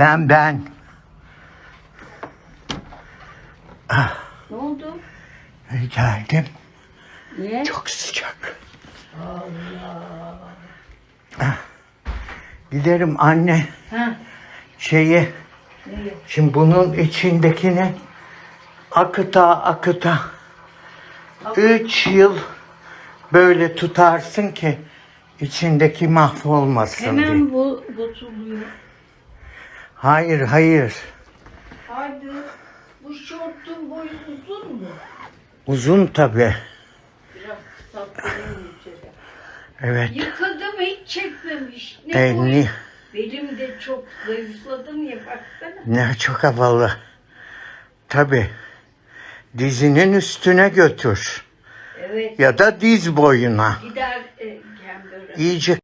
Ben ben. Ne oldu? Geldim. Niye? Çok sıcak. Ah. Giderim anne Ha. şeyi. Neyi? Şimdi bunun içindekini akıta akıta üç yıl böyle tutarsın ki içindeki mahvolmasın diye. Hemen bu bozuluyor. Hayır hayır. Hadi. Bu şortun boyu uzun mu? Uzun tabi. Evet. Yıkadım hiç çekmemiş. Ne E, boyu? ni- Benim de çok zayıfladım ya baksana. ne çok havalı. Tabi. Dizinin üstüne götür. Evet. Ya da diz boyuna. Gider e. İyice